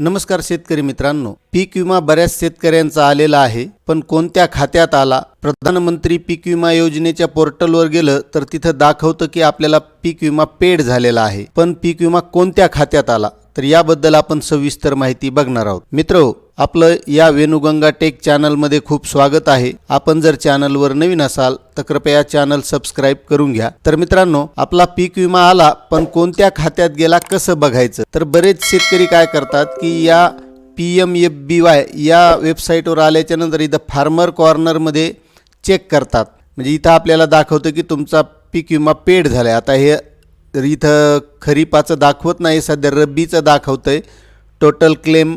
नमस्कार शेतकरी मित्रांनो. पीक विमा बऱ्याच शेतकऱ्यांचा आलेला आहे पण कोणत्या खात्यात आला? प्रधानमंत्री पीक विमा योजनेच्या पोर्टलवर गेलं तर तिथं दाखवतं की आपल्याला पीक विमा पेड झालेला आहे. पण पीक विमा कोणत्या खात्यात आला? तर याबद्दल आपण सविस्तर माहिती बघणार आहोत. मित्र आपलं या वेणुगंगा टेक चॅनलमध्ये खूप स्वागत आहे. आपण जर चॅनलवर नवीन असाल तर कृपया चॅनल सबस्क्राईब करून घ्या. तर मित्रांनो आपला पीक विमा आला पण कोणत्या खात्यात गेला कसं बघायचं? तर बरेच शेतकरी काय करतात की या P M F B Y या वेबसाईटवर आल्याच्यानंतर इथं फार्मर कॉर्नरमध्ये चेक करतात. म्हणजे इथं आपल्याला दाखवतं की तुमचा पीक विमा पेड झाला आहे आता हे तर इथं खरीपाचं दाखवत नाही सध्या रब्बीचं दाखवतंय. टोटल क्लेम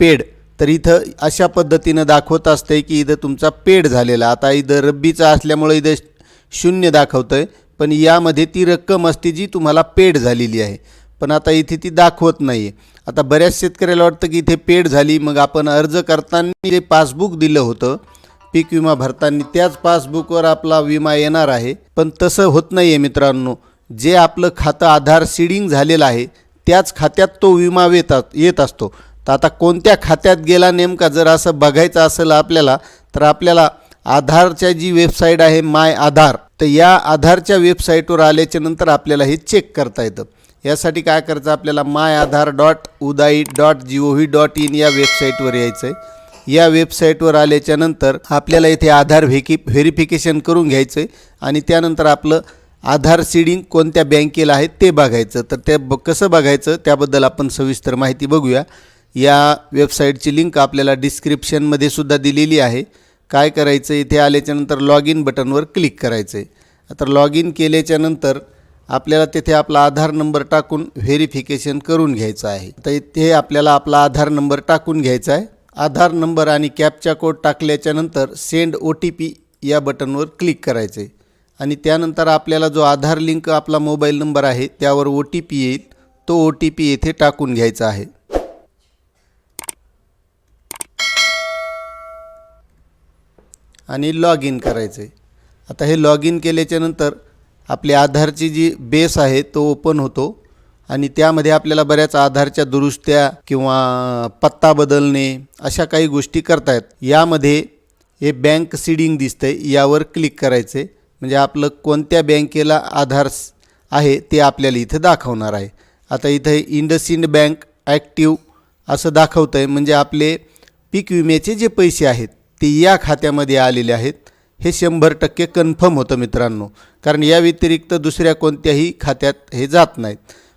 पेड तर इथं अशा पद्धतीनं दाखवत असतं आहे की इथं तुमचा पेड झालेला. आता इथं रब्बीचं असल्यामुळे इथं शून्य दाखवतं आहे पण यामध्ये ती रक्कम असते जी तुम्हाला पेड झालेली आहे. पण आता इथे ती दाखवत नाही आहे आता बऱ्याच शेतकऱ्याला वाटतं की इथे पेड झाली मग आपण अर्ज करताना जे पासबुक दिलं होतं पीक विमा भरताना त्याच पासबुकवर आपला विमा येणार आहे. पण तसं होत नाही आहे मित्रांनो. जे आपलं खातं आधार सीडिंग झालेलं आहे त्याच खात्यात तो विमा येतात येत असतो. तर आता कोणत्या खात्यात गेला नेमका जर असं बघायचं असेल आपल्याला तर आपल्याला आधारच्या जी वेबसाईट आहे माय आधार तर या आधारच्या वेबसाईटवर आल्याच्यानंतर आपल्याला हे चेक करता येतं. यासाठी काय करायचं आपल्याला my Aadhaar dot UIDAI dot G O V dot in या वेबसाईटवर यायचं आहे. या वेबसाईटवर आल्याच्यानंतर आपल्याला इथे आधार व्हेकी व्हेरिफिकेशन करून घ्यायचं आहे. आणि त्यानंतर आपलं आधार सीडिंग कोणत्या बँकेला आहे ते बघायचं. तर ते ब कसं बघायचं त्याबद्दल आपण सविस्तर माहिती बघूया. या वेबसाईटची लिंक आपल्याला डिस्क्रिप्शनमध्ये सुद्धा दिलेली आहे. काय करायचं? इथे आल्याच्यानंतर लॉग इन बटनवर क्लिक करायचं आहे आता लॉग इन केल्याच्यानंतर आपल्याला तिथे आपला आधार नंबर टाकून व्हेरिफिकेशन करून घ्यायचं आहे. तर इथे आपल्याला आपला आधार नंबर टाकून घ्यायचा आहे. आधार नंबर आणि कॅपचा कोड टाकल्याच्यानंतर सेंड ओ टी पी या बटनवर क्लिक करायचं आहे आणि त्यानंतर आपल्याला जो आधार लिंक आपला मोबाईल नंबर आहे त्यावर ओ टी पी येईल. तो ओ टी पी येथे टाकून घ्यायचा आहे. आणि लॉग इन करायचं आहे आता हे लॉग इन केल्याच्यानंतर आपली आधारची जी बेस आहे तो ओपन होतो. आणि त्यामध्ये आपल्याला बऱ्याच आधारच्या दुरुस्त्या किंवा पत्ता बदलणे अशा काही गोष्टी करतायत यामध्ये हे बँक सीडिंग दिसतंय यावर क्लिक करायचं आहे म्हणजे आपलं कोणत्या बँकेला आधार आहे ते आपल्याला इथं दाखवणार आहे. आता इथं इंडसइंड बँक ॲक्टिव्ह असं दाखवतं आहे म्हणजे आपले पीक विम्याचे जे पैसे आहेत ते या खात्यामध्ये आलेले आहेत. हे शंभर टक्के कन्फर्म होतं मित्रांनो. कारण या व्यतिरिक्त दुसऱ्या कोणत्याही खात्यात हे जात नाहीत.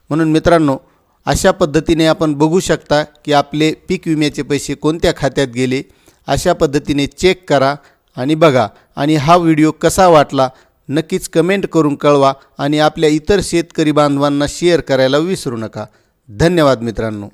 म्हणून मित्रांनो अशा पद्धतीने आपण बघू शकता की आपले पीक विम्याचे पैसे कोणत्या खात्यात गेले अशा पद्धतीने चेक करा. आणि बघा आणि हा व्हिडिओ कसा वाटला नक्कीच कमेंट करून कळवा आणि आपल्या इतर शेतकरी बांधवांना शेअर करायला विसरू नका. धन्यवाद मित्रांनो.